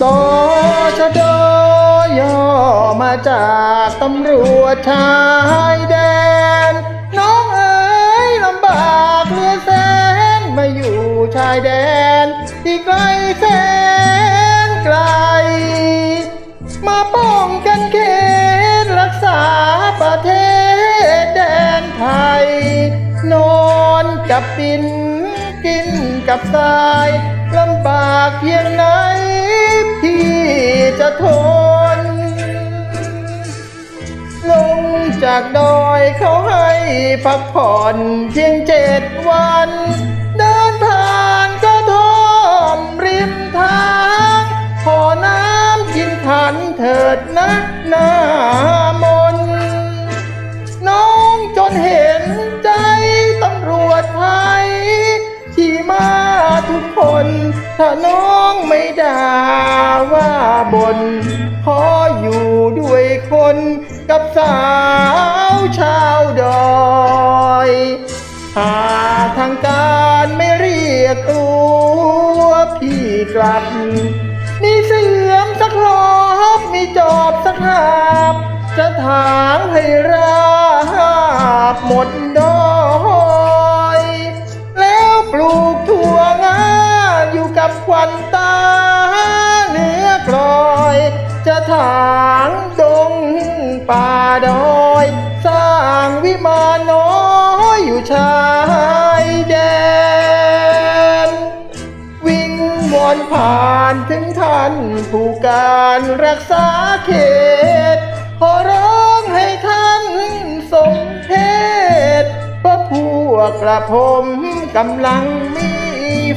ต ชดย่อมาจากตำรวจชายแดน น้องเอ๋ยลำบากเหลือแสนมาอยู่ชายแดน ที่ไกลแสนไกล มาป้องกันเขตรักษาประเทศแดนไทย นอนกับดินกินกับทรายลำบากเพียงไหน จะทน ลงจากดอยเขาให้พักผ่อนเพียงเจ็ดวัน ถ้าน้องไม่ด่าว่าบน ขออยู่ด้วยคนกับสาวชาวดอยหาทางการไม่เรียกตัวพี่กลับ มีเสียมสักรอบมีจอบสักหาบ จะถางให้ราบหมดดอยานผู้การรักษาเขต ขอร้องให้ท่านสมเพศเพราะพวกกระผมกำลังมี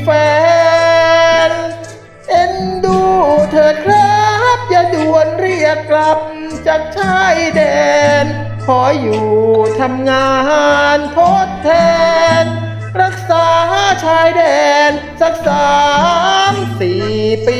แฟน เอ็นดูเถิดครับ อย่าด่วนเรียกกลับจากชายแดน ขออยู่ทำงานทดแทน รักษาชายแดนสักสามสี่ปี